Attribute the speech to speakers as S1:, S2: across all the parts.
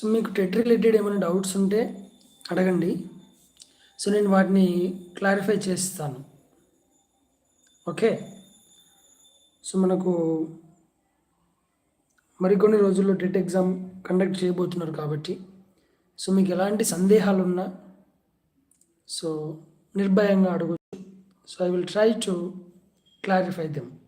S1: So మీకు TET related ఏమైనా doubts ఉంటే అడగండి. సో నేను వాటిని క్లారిఫై చేస్తాను. ఓకే సో మనకు మరికొన్ని రోజుల్లో టెట్ ఎగ్జామ్ కండక్ట్ చేయబోతున్నారు కాబట్టి సో మీకు ఎలాంటి సందేహాలు ఉన్నా సో నిర్భయంగా అడగచ్చు. So I will try to clarify them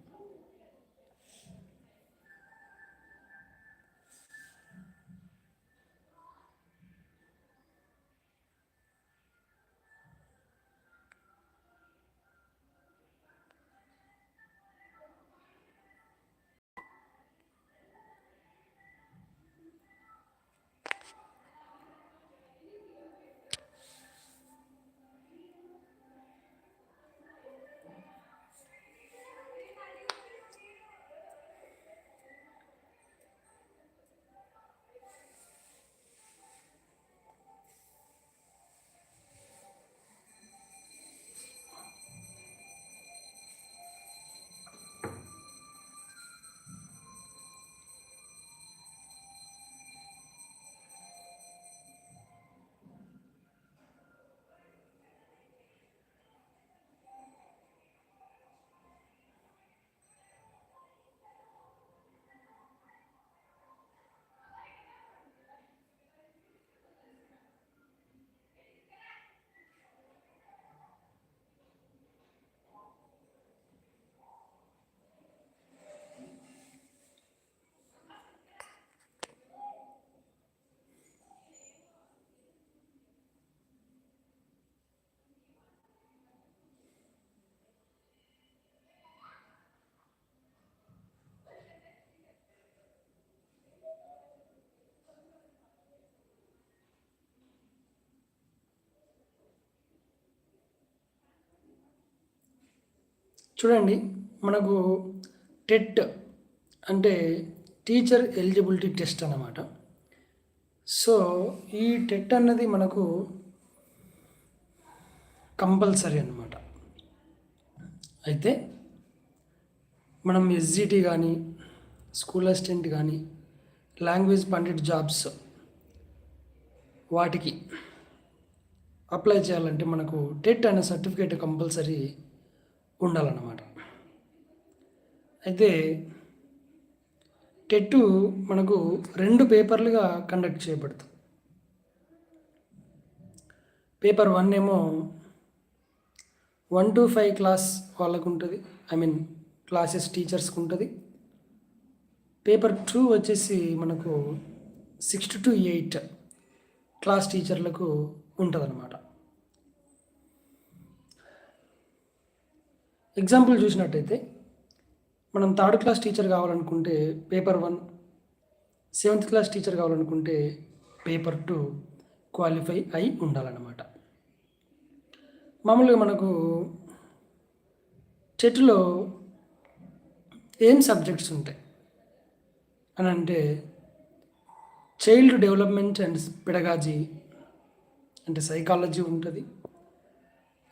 S1: చూడండి మనకు టెట్ అంటే టీచర్ ఎలిజిబిలిటీ టెస్ట్ అన్నమాట. సో ఈ టెట్ అన్నది మనకు కంపల్సరీ అన్నమాట. అయితే మనం ఎస్జిటి కానీ స్కూల్ అసిస్టెంట్ కానీ లాంగ్వేజ్ పండిట్ జాబ్స్ వాటికి అప్లై చేయాలంటే మనకు టెట్ అనే సర్టిఫికేట్ కంపల్సరీ ఉండాలన్నమాట. అయితే టెట్ మనకు రెండు పేపర్లుగా కండక్ట్ చేయబడుతుంది. పేపర్ వన్ ఏమో వన్ టు ఫైవ్ క్లాస్ వాళ్ళకు ఉంటుంది ఐ మీన్ క్లాసెస్ టీచర్స్కి ఉంటుంది పేపర్ టూ వచ్చేసి మనకు సిక్స్ టు ఎయిట్ క్లాస్ టీచర్లకు ఉంటుంది అనమాట ఎగ్జాంపుల్ చూసినట్టయితే మనం థర్డ్ క్లాస్ టీచర్ కావాలనుకుంటే paper one seventh class teacher కావాలనుకుంటే పేపర్ టూ క్వాలిఫై అయి ఉండాలన్నమాట. మామూలుగా మనకు టెట్లో ఏం సబ్జెక్ట్స్ ఉంటాయి? అని అంటే చైల్డ్ డెవలప్మెంట్ అండ్ పెడగాజీ అంటే సైకాలజీ ఉంటుంది.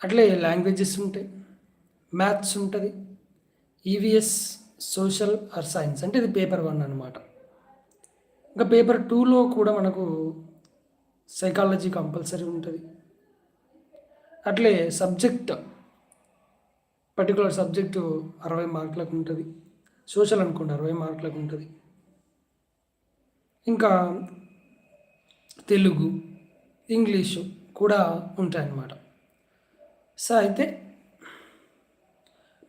S1: అట్లే లాంగ్వేజెస్ ఉంటాయి. మ్యాథ్స్ ఉంటుంది ఈవీఎస్ సోషల్ ఆర్ సైన్స్ అంటే ఇది పేపర్ వన్ అనమాట ఇంకా పేపర్ టూలో కూడా మనకు సైకాలజీ కంపల్సరీ ఉంటుంది. అట్లే సబ్జెక్ట్ పర్టికులర్ సబ్జెక్టు అరవై మార్కులకు ఉంటుంది. సోషల్ అనుకోండి అరవై మార్కులకు ఉంటుంది. ఇంకా తెలుగు ఇంగ్లీషు కూడా ఉంటాయన్నమాట. సో అయితే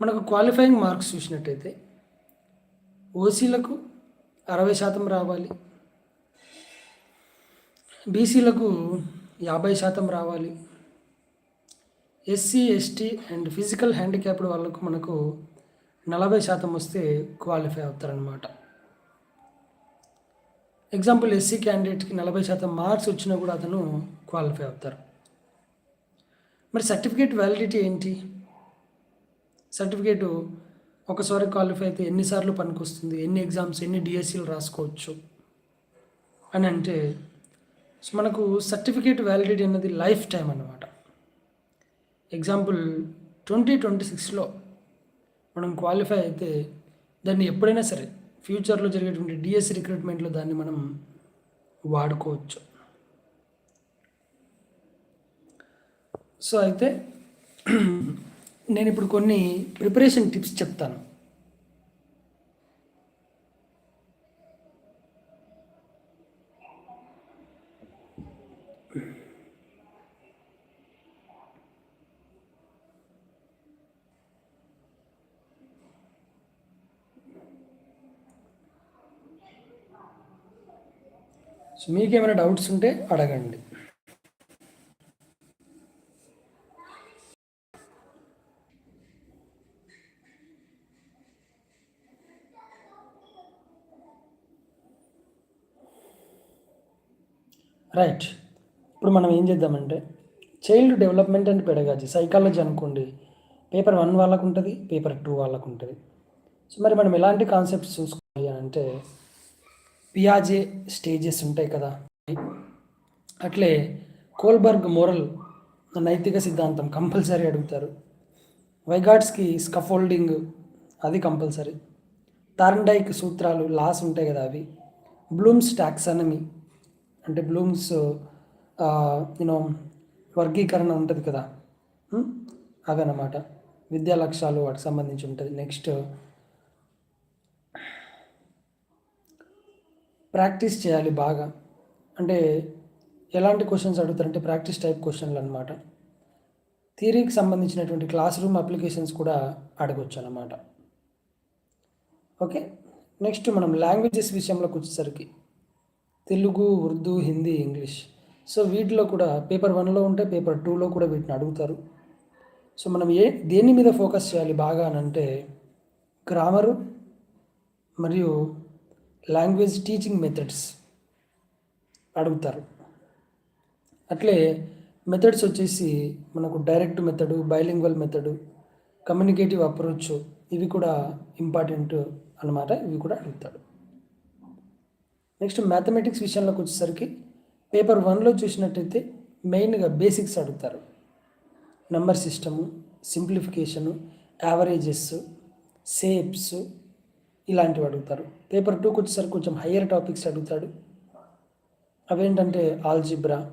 S1: మనకు క్వాలిఫైయింగ్ మార్క్స్ చూసినట్టయితే ఓసీలకు అరవై శాతం రావాలి. బీసీలకు యాభై శాతం రావాలి. SC ST and physical handicapped వాళ్ళకు మనకు నలభై శాతం వస్తే క్వాలిఫై అవుతారనమాట ఎగ్జాంపుల్ ఎస్సీ క్యాండిడేట్కి నలభై శాతం మార్క్స్ వచ్చినా కూడా అతను క్వాలిఫై అవుతారు. మరి సర్టిఫికేట్ వ్యాలిడిటీ ఏంటి? సర్టిఫికేటు ఒకసారి క్వాలిఫై అయితే ఎన్నిసార్లు పనికొస్తుంది? ఎన్ని ఎగ్జామ్స్ ఎన్ని డిఎస్సీలు రాసుకోవచ్చు? అని అంటే సో మనకు సర్టిఫికేట్ వ్యాలిడిటీ అన్నది లైఫ్ టైం అన్నమాట. ఎగ్జాంపుల్ ట్వంటీ ట్వంటీ సిక్స్లో మనం క్వాలిఫై అయితే దాన్ని ఎప్పుడైనా సరే ఫ్యూచర్లో జరిగేటువంటి డిఎస్సి రిక్రూట్మెంట్లో దాన్ని మనం వాడుకోవచ్చు. సో అయితే నేను ఇప్పుడు కొన్ని ప్రిపరేషన్ టిప్స్ చెప్తాను. సో మీకు ఏమైనా డౌట్స్ ఉంటే అడగండి. రైట్ ఇప్పుడు మనం ఏం చేద్దామంటే child development and pedagogy psychology అనుకోండి పేపర్ వన్ వాళ్ళకు ఉంటుంది పేపర్ టూ వాళ్ళకు ఉంటుంది సో మరి మనం ఎలాంటి కాన్సెప్ట్స్ చూసుకోవాలి అని అంటే పియాజే స్టేజెస్ ఉంటాయి కదా. అట్లే కోల్బర్గ్ మోరల్ నైతిక సిద్ధాంతం కంపల్సరీ అడుగుతారు. వైగాడ్స్కి స్కఫోల్డింగ్ అది కంపల్సరీ. టార్న్డైక్ సూత్రాలు లాస్ ఉంటాయి కదా అవి. బ్లూమ్స్ టాక్సానమీ అంటే బ్లూమ్స్ యూనో వర్గీకరణ ఉంటుంది కదా. అవి అన్నమాట విద్యా లక్ష్యాలు వాటికి సంబంధించి ఉంటుంది. నెక్స్ట్ ప్రాక్టీస్ చేయాలి బాగా. అంటే ఎలాంటి క్వశ్చన్స్ అడుగుతారంటే ప్రాక్టీస్ టైప్ క్వశ్చన్లు అనమాట థియరీకి సంబంధించినటువంటి క్లాస్ రూమ్ అప్లికేషన్స్ కూడా అడగొచ్చు అనమాట ఓకే? నెక్స్ట్ మనం లాంగ్వేజెస్ విషయంలోకి వచ్చేసరికి తెలుగు ఉర్దూ హిందీ ఇంగ్లీష్. సో వీటిలో కూడా పేపర్ వన్లో ఉంటే పేపర్ టూలో కూడా వీటిని అడుగుతారు. సో మనం ఏ దేని మీద ఫోకస్ చేయాలి బాగా అని అంటే గ్రామరు మరియు లాంగ్వేజ్ టీచింగ్ మెథడ్స్ అడుగుతారు. అట్లే మెథడ్స్ వచ్చేసి మనకు direct method bilingual method communicative approach ఇవి కూడా ఇంపార్టెంట్ అనమాట ఇవి కూడా అడుగుతాడు నెక్స్ట్ మ్యాథమెటిక్స్ విషయంలోకి వచ్చేసరికి పేపర్ వన్లో చూసినట్టయితే మెయిన్గా బేసిక్స్ అడుగుతారు. Number system simplification averages shapes ఇలాంటివి అడుగుతారు. పేపర్ టూకి వచ్చేసరికి కొంచెం హయ్యర్ టాపిక్స్ అడుగుతాడు. అవేంటంటే ఆల్జిబ్రా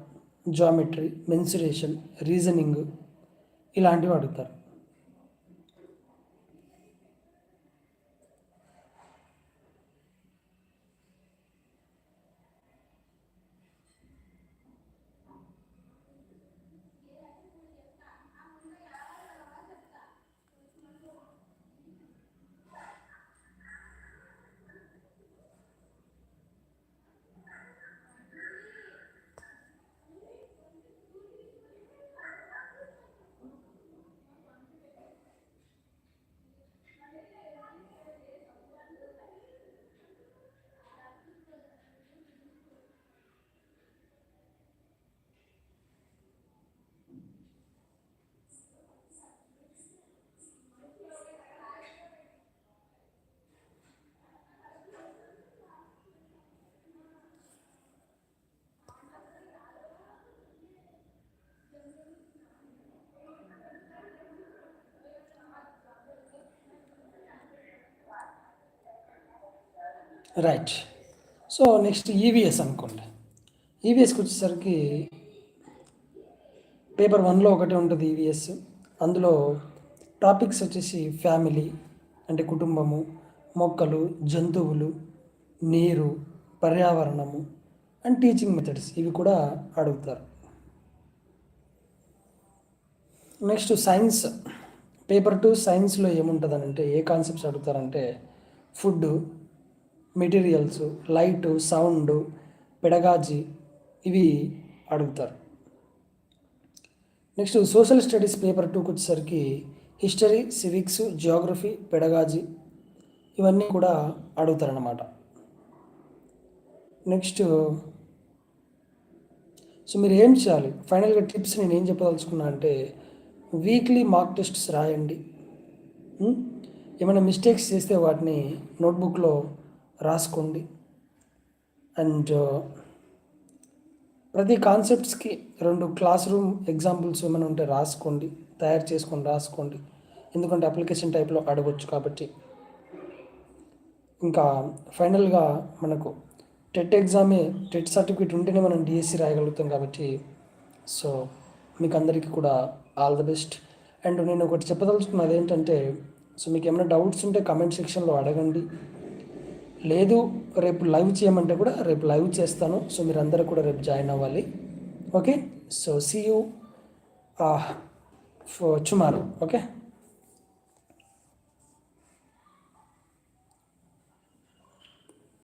S1: జామెట్రీ మెన్సురేషన్ రీజనింగ్ ఇలాంటివి అడుగుతారు. రైట్ సో నెక్స్ట్ ఈవీఎస్ అనుకోండి. ఈవీఎస్కి వచ్చేసరికి పేపర్ వన్లో ఒకటే ఉంటుంది ఈవీఎస్ అందులో టాపిక్స్ వచ్చేసి ఫ్యామిలీ అంటే కుటుంబము మొక్కలు జంతువులు నీరు పర్యావరణము అండ్ టీచింగ్ మెథడ్స్. ఇవి కూడా అడుగుతారు. Next science. పేపర్ టూ సైన్స్లో ఏముంటుందనంటే ఏ concepts అడుగుతారంటే food materials light sound pedagogy ఇవి అడుగుతారు. నెక్స్ట్ సోషల్ స్టడీస్ పేపర్ టూకి వచ్చేసరికి హిస్టరీ సివిక్స్ జియోగ్రఫీ పెడగాజీ ఇవన్నీ కూడా అడుగుతారన్నమాట. నెక్స్ట్ సో మీరు ఏం చేయాలి? ఫైనల్గా టిప్స్ నేను ఏం చెప్పదలుచుకున్నా అంటే వీక్లీ మార్క్ టెస్ట్స్ రాయండి. ఏమైనా మిస్టేక్స్ చేస్తే వాటిని నోట్బుక్లో రాసుకోండి. అండ్ uh, ప్రతి కాన్సెప్ట్స్కి రెండు క్లాస్ రూమ్ ఎగ్జాంపుల్స్ ఏమైనా ఉంటే రాసుకోండి తయారు చేసుకొని రాసుకోండి. ఎందుకంటే అప్లికేషన్ టైప్లో అడగొచ్చు కాబట్టి. ఇంకా ఫైనల్గా మనకు టెట్ ఎగ్జామే టెట్ సర్టిఫికేట్ ఉంటేనే మనం డిఎస్సి రాయగలుగుతాం కాబట్టి. సో మీకు అందరికీ కూడా ఆల్ ద బెస్ట్. అండ్ నేను ఒకటి చెప్పదలుచుకున్నది ఏంటంటే సో మీకు ఏమైనా డౌట్స్ ఉంటే కమెంట్ సెక్షన్లో అడగండి. లేదు రేపు లైవ్ చేయమంటే కూడా రేపు లైవ్ చేస్తాను. సో మీరు అందరూ కూడా రేపు జాయిన్ అవ్వాలి. Okay? So see you tomorrow okay?